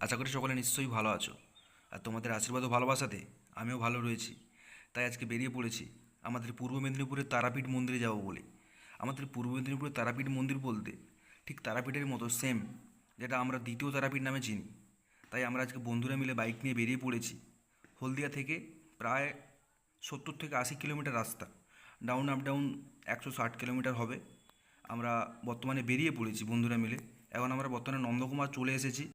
আশা করি সকলে নিশ্চয়ই ভালো আছো। আর তোমাদের আশীর্বাদ ও ভালোবাসাতে আমিও ভালো রয়েছি। তাই আজকে বেরিয়ে পড়েছি আমাদের পূর্ব মেদিনীপুরের তারাপীঠ মন্দিরে যাব বলে। আমাদের পূর্ব মেদিনীপুরের তারাপীঠ মন্দির বলতে ঠিক তারাপীঠের মতো সেম যেটা আমরা দ্বিতীয় তারাপীঠ নামে চিনি। তাই আমরা আজকে বন্ধুরা মিলে বাইক নিয়ে বেরিয়ে পড়েছি। হলদিয়া থেকে প্রায় সত্তর থেকে আশি কিলোমিটার রাস্তা। ডাউন আপ ডাউন একশো ষাট কিলোমিটার হবে। আমরা বর্তমানে বেরিয়ে পড়েছি বন্ধুরা মিলে। এখন আমরা বর্তমানে নন্দকুমার চলে এসেছি।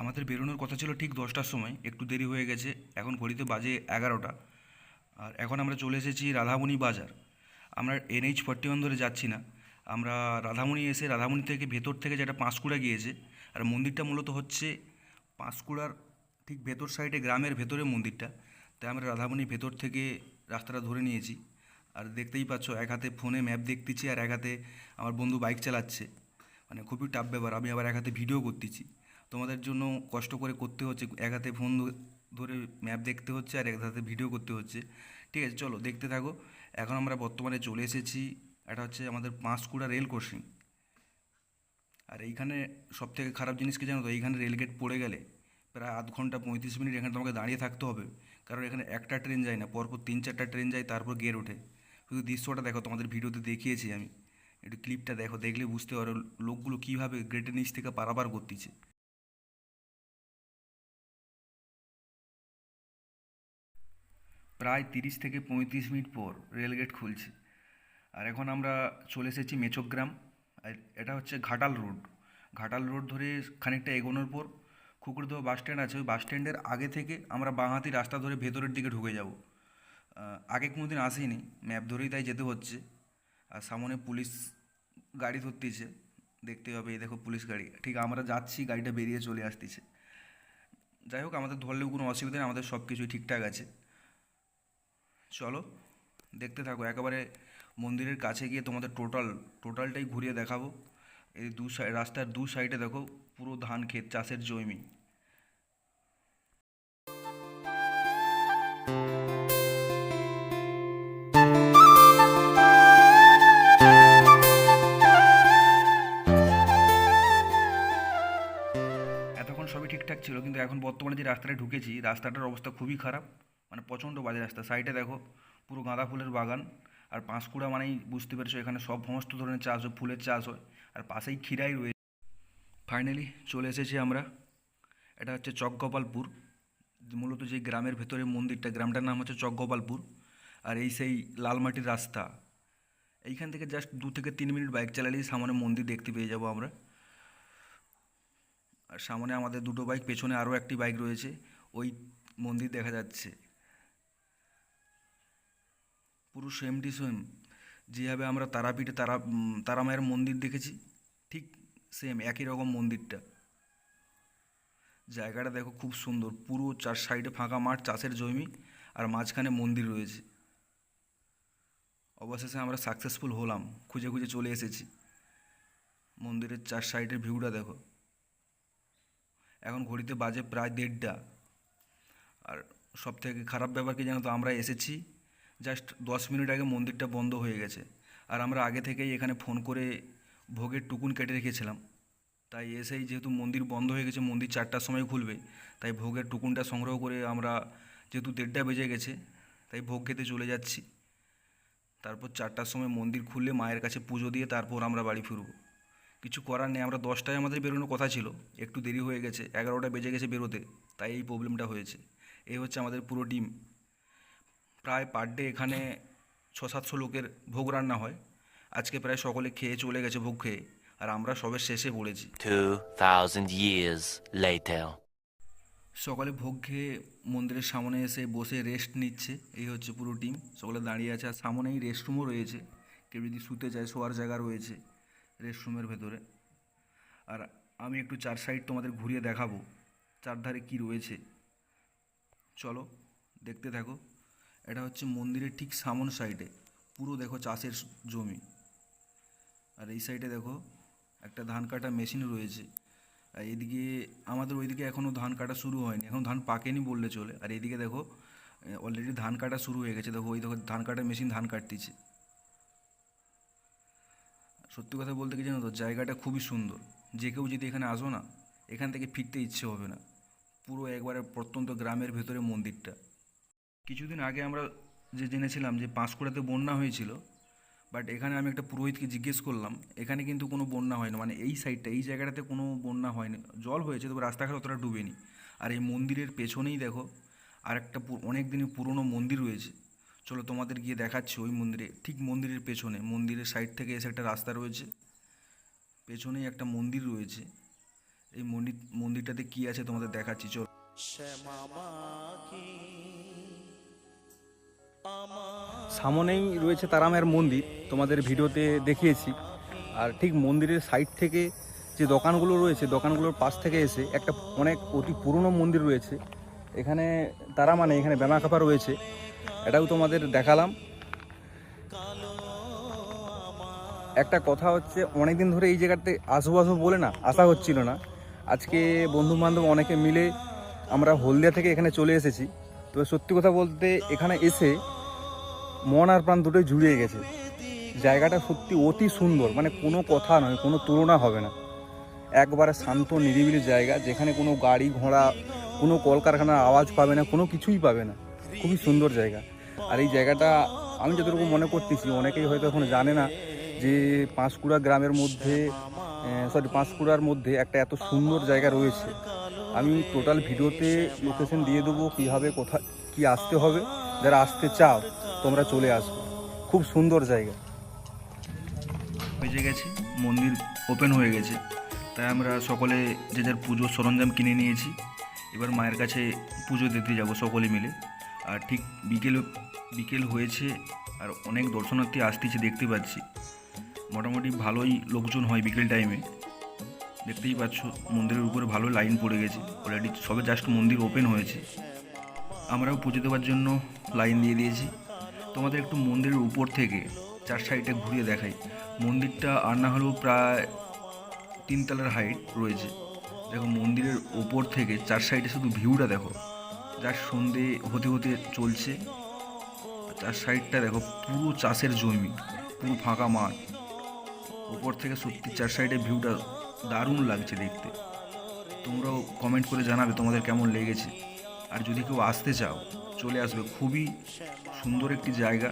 আমাদের বেরোনোর কথা ছিল ঠিক দশটার সময়, একটু দেরি হয়ে গেছে, এখন ঘড়িতে বাজে এগারোটা। আর এখন আমরা চলে এসেছি রাধামণি বাজার। আমরা এনএইচ ফর্টি ওয়ান ধরে যাচ্ছি না। আমরা রাধামণি এসে রাধামণি থেকে ভেতর থেকে যেটা পাঁশকুড়া গিয়েছে, আর মন্দিরটা মূলত হচ্ছে পাঁশকুড়ার ঠিক ভেতর সাইডে গ্রামের ভেতরে মন্দিরটা। তাই আমরা রাধামণি ভেতর থেকে রাস্তাটা ধরে নিয়েছি। আর দেখতেই পাচ্ছ, এক হাতে ফোনে ম্যাপ দেখতেছি, আর এক হাতে আমার বন্ধু বাইক চালাচ্ছে। মানে খুবই টাফ ব্যাপার, আমি আবার এক হাতে ভিডিও করতেছি। তোমাদের জন্য কষ্ট করে করতে হচ্ছে, এক হাতে ফোন ধরে ম্যাপ দেখতে হচ্ছে আর এক হাতে ভিডিও করতে হচ্ছে। ঠিক আছে, চলো দেখতে থাকো। এখন আমরা বর্তমানে চলে এসেছি এটা হচ্ছে আমাদের পাঁশকুড়া রেল ক্রসিং আর এইখানে সব থেকে খারাপ জিনিস কি জানো তো? এইখানে রেলগেট পড়ে গেলে প্রায় আধ ঘণ্টা পঁয়ত্রিশ মিনিট এখানে তোমাকে দাঁড়িয়ে থাকতে হবে। কারণ এখানে একটা ট্রেন যায় না, পরপর তিন চারটা ট্রেন যায়, তারপর গিয়ে ওঠে। শুধু দৃশ্যটা দেখো, তোমাদের ভিডিওতে দেখিয়েছি আমি। একটু ক্লিপটা দেখো, দেখলে বুঝতে পারো লোকগুলো কীভাবে গেটের নিচ থেকে পারাপার করতেছে। প্রায় তিরিশ থেকে পঁয়ত্রিশ মিনিট পর রেলগেট খুলছে। আর এখন আমরা চলে এসেছি মেচোগ্রাম। আর এটা হচ্ছে ঘাটাল রোড। ঘাটাল রোড ধরে খানিকটা এগোনোর পর খুকুরদহ বাস স্ট্যান্ড আছে। ওই বাস স্ট্যান্ডের আগে থেকে আমরা বাঁহাতি রাস্তা ধরে ভেতরের দিকে ঢুকে যাব। আগে কোনোদিন আসিনি। ম্যাপ ধরেই তাই যেতে হচ্ছে। আর সামনে পুলিশ গাড়ি ধরতেছে। দেখতে হবে এই দেখো পুলিশ গাড়ি। ঠিক আমরা যাচ্ছি, গাড়িটা বেরিয়ে চলে আসতেছে। যাই হোক, আমাদের ধরলেও কোনো অসুবিধা নেই। আমাদের সব কিছুই ঠিকঠাক আছে। চলো, দেখতে থাকো, একেবারে মন্দিরের কাছে গিয়ে তোমাদের টোটাল টোটালটাই ঘুরিয়ে দেখাবো। এই দু সাইড রাস্তার দু সাইডে দেখো, পুরো ধান ক্ষেত, চাষের জমি। এতক্ষণ সবই ঠিকঠাক ছিল, কিন্তু এখন বর্তমানে যে রাস্তাটা ঢুকেছি, রাস্তাটার অবস্থা খুবই খারাপ। মানে প্রচণ্ড বাজে রাস্তা। সাইডে দেখো, পুরো গাঁদা ফুলের বাগান, আর পাঁশকুড়া মানেই বুঝতে পেরেছ, এখানে সব সমস্ত ধরনের চাষ হয়, ফুলের চাষ হয়, আর পাশেই ক্ষীরাই রয়েছে ফাইনালি চলে এসেছি আমরা। এটা হচ্ছে চকগোপালপুর। মূলত যে গ্রামের ভেতরে মন্দিরটা, গ্রামটার নাম হচ্ছে চকগোপালপুর, আর এই সেই লালমাটির রাস্তা। এইখান থেকে জাস্ট দু থেকে তিন মিনিট বাইক চালালেই সামনে মন্দির দেখতে পেয়ে যাব আমরা। আর সামনে আমাদের দুটো বাইক পেছনে আরও একটি বাইক রয়েছে, ওই মন্দির দেখা যাচ্ছে। পুরো সেম টু সেম যেভাবে আমরা তারাপীঠে তারা উম, তারা মায়ের মন্দির দেখেছি ঠিক সেম একই রকম মন্দিরটা। জায়গাটা দেখো খুব সুন্দর পুরো চার সাইডে ফাঁকা মাঠ চাষের জমি আর মাঝখানে মন্দির রয়েছে। অবশেষে আমরা সাকসেসফুল হলাম খুঁজে খুঁজে চলে এসেছি। মন্দিরের চার সাইডের ভিউটা দেখো। এখন ঘড়িতে বাজে প্রায় দেড়টা। আর সব থেকে খারাপ ব্যাপার কি জানো তো আমরা এসেছি জাস্ট দশ মিনিট আগে মন্দিরটা বন্ধ হয়ে গেছে। আর আমরা আগে থেকেই এখানে ফোন করে ভোগের টুকুন কেটে রেখেছিলাম। তাই এসেই যেহেতু মন্দির বন্ধ হয়ে গেছে, মন্দির চারটার সময় খুলবে, তাই ভোগের টুকুনটা সংগ্রহ করে আমরা যেহেতু দেড়টা বেজে গেছে, তাই ভোগ খেতে চলে যাচ্ছি। তারপর চারটার সময় মন্দির খুললে মায়ের কাছে পুজো দিয়ে তারপর আমরা বাড়ি ফিরবো। কিছু করার নেই, আমরা দশটায় আমাদের বেরোনোর কথা ছিল, একটু দেরি হয়ে গেছে, এগারোটা বেজে গেছে বেরোতে, তাই এই প্রবলেমটা হয়েছে। এই হচ্ছে আমাদের পুরো টিম প্রায় পার ডে এখানে ছ সাতশো লোকের ভোগ রান্না হয়। আজকে প্রায় সকলে খেয়ে চলে গেছে ভোগ খেয়ে। আর আমরা সবে শেষে পড়েছি। 2,000 years later. সকালে ভোগ খেয়ে মন্দিরের সামনে এসে বসে রেস্ট নিচ্ছে। এই হচ্ছে পুরো টিম সকলে দাঁড়িয়ে আছে। আর সামনেই রেস্টরুমও রয়েছে। কেউ যদি শুতে চায় শোয়ার জায়গা রয়েছে রেস্টরুমের ভেতরে। আর আমি একটু চার সাইড তোমাদের ঘুরিয়ে দেখাবো। চারধারে কি রয়েছে। চলো দেখতে থাকো। এটা হচ্ছে মন্দিরের ঠিক সামন সাইডে। পুরো দেখো চাষের জমি। আর এই সাইডে দেখো একটা ধান কাটা মেশিন রয়েছে। আর এদিকে আমাদের ওইদিকে এখনও ধান কাটা শুরু হয়নি। এখন ধান পাকেনি বললে চলে। আর এদিকে দেখো অলরেডি ধান কাটা শুরু হয়ে গেছে। দেখো, ওই দেখো ধান কাটা মেশিন ধান কাটতেছে। সত্যি কথা বলতে কি জানো তো, জায়গাটা খুবই সুন্দর। যে কেউ যদি এখানে আসো না, এখান থেকে ফিরতে ইচ্ছে হবে না। পুরো একবারে প্রত্যন্ত গ্রামের ভেতরে মন্দিরটা। কিছুদিন আগে আমরা যে জেনেছিলাম যে পাঁশকুড়াতে বন্যা হয়েছিল বাট এখানে আমি একটা পুরোহিতকে জিজ্ঞেস করলাম, এখানে কিন্তু কোনো বন্যা হয়নি মানে এই সাইডটা এই জায়গাটাতে কোনো বন্যা হয়নি। জল হয়েছে, তবে রাস্তাঘাট অতটা ডুবেনি। আর এই মন্দিরের পেছনেই দেখো, আর একটা অনেক দিনের পুরনো মন্দির রয়েছে। চলো তোমাদের গিয়ে দেখাচ্ছি ওই মন্দিরে, ঠিক মন্দিরের পেছনে, মন্দিরের সাইড থেকে এসে একটা রাস্তা রয়েছে। পেছনেই একটা মন্দির রয়েছে। এই মন্দির, মন্দিরটাতে কি আছে তোমাদের দেখাচ্ছি, চলো। সামনেই রয়েছে তারামায়ের মন্দির, তোমাদের ভিডিওতে দেখিয়েছি। আর ঠিক মন্দিরের সাইড থেকে যে দোকানগুলো রয়েছে, দোকানগুলোর পাশ থেকে এসে একটা অনেক অতি পুরনো মন্দির রয়েছে। এখানে তারা মানে এখানে বেমা কাপা রয়েছে। এটাও তোমাদের দেখালাম। একটা কথা হচ্ছে অনেক দিন ধরে এই জায়গাতে আসব আসব বলে না আসা হচ্ছিল না। আজকে বন্ধু বান্ধব অনেকে মিলে আমরা হলদিয়া থেকে এখানে চলে এসেছি। তো সত্যি কথা বলতে এখানে এসে মন আর প্রাণ দুটোই জুড়িয়ে গেছে। জায়গাটা সত্যি অতি সুন্দর মানে কোনো কথা নয়, কোনো তুলনা হবে না। একবারে শান্ত, নিরিবিলি জায়গা, যেখানে কোনো গাড়ি ঘোড়া, কোনো কলকারখানার আওয়াজ পাবে না, কোনো কিছুই পাবে না। খুবই সুন্দর জায়গা। আর এই জায়গাটা আমি যতটুকু মনে করতেছি, অনেকেই হয়তো এখন জানে না যে পাঁশকুড়া গ্রামের মধ্যে সরি পাঁশকুড়ার মধ্যে একটা এত সুন্দর জায়গা রয়েছে। আমি টোটাল ভিডিওতে লোকেশন দিয়ে দেবো, কীভাবে, কোথায়, কি আসতে হবে, যারা আসতে চাও। তোমরা চলে আসবে। খুব সুন্দর জায়গা। বেজে গেছে, মন্দির ওপেন হয়ে গেছে। তাই আমরা সকলে যে যার পুজোর সরঞ্জাম কিনে নিয়েছি, এবার মায়ের কাছে পুজো দিতে যাব সকলে মিলে। আর ঠিক বিকেল বিকেল হয়েছে, আর অনেক দর্শনার্থী আসতেছে দেখতে পাচ্ছি। মোটামুটি ভালোই লোকজন হয় বিকেল টাইমে দেখতেই পাচ্ছ, মন্দিরের উপরে ভালো লাইন পড়ে গেছে। অলরেডি সবে জাস্ট মন্দির ওপেন হয়েছে। আমরাও পুজো দেওয়ার জন্য লাইন দিয়ে দিয়েছি। তোমাদের একটু মন্দিরের উপর থেকে চার সাইডে ঘুরিয়ে দেখাই। মন্দিরটা আর না হলেও প্রায় তিনতলার হাইট রয়েছে। দেখো মন্দিরের ওপর থেকে চার সাইডে শুধু ভিউটা দেখো। যার সন্ধে হতে হতে চলছে। চার সাইডটা দেখো পুরো চাষের জমি, পুরো ফাঁকা মাঠ। ওপর থেকে সত্যি চার সাইডে ভিউটা দারুণ লাগছে দেখতে। তোমরাও কমেন্ট করে জানাবে তোমাদের কেমন লেগেছে। আর যদি কেউ আসতে চাও, চলে আসবে। খুবই সুন্দর একটি জায়গা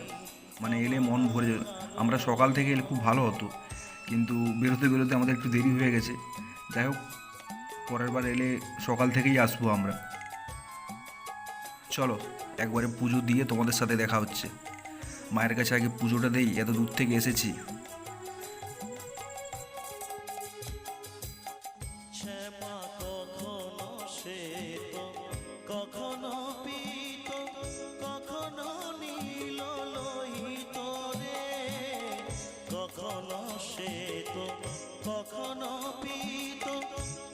মানে এলে মন ভরে যাবে। আমরা সকাল থেকে এলে খুব ভালো হতো, কিন্তু বেরোতে বেরোতে আমাদের একটু দেরি হয়ে গেছে। যাই হোক, পরের বার এলে সকাল থেকেই আসব আমরা। চলো, একবারে পুজো দিয়ে তোমাদের সাথে দেখা হচ্ছে। মায়ের কাছে আগে পুজোটা দেই, এত দূর থেকে এসেছি। শ্বেত কখনো পীত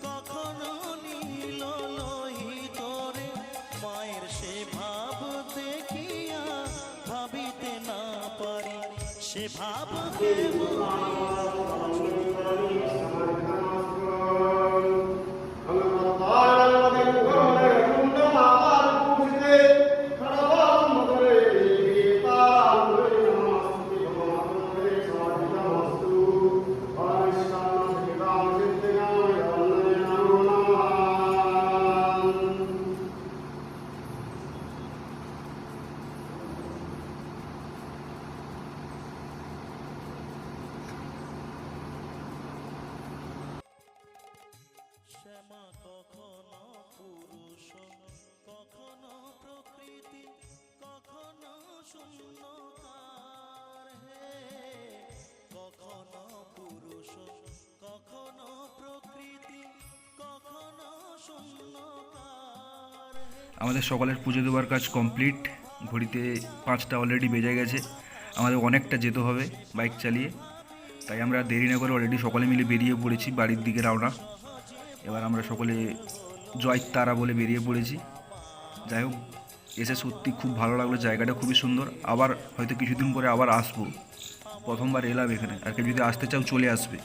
কখনো নীল লোহিত রে। মায়ের সে ভাব দেখিয়া ভাবিতে না পারি, সে ভাব আমাদের সকালের পুজো দেওয়ার কাজ কমপ্লিট ঘড়িতে পাঁচটা অলরেডি বেজে গেছে। আমাদের অনেকটা যেতে হবে বাইক চালিয়ে। তাই আমরা দেরি না করে অলরেডি সকলে মিলে বেরিয়ে পড়েছি বাড়ির দিকে রওনা। এবার আমরা সকলে জয় তারা বলে বেরিয়ে পড়েছি। যাই হোক, এসে সত্যি খুব ভালো লাগল, জায়গাটা খুবই সুন্দর। আবার হয়তো কিছুদিন পরে আবার আসব। প্রথমবার এলাম এখানে। আর কেউ যদি আসতে চাও চলে আসবে।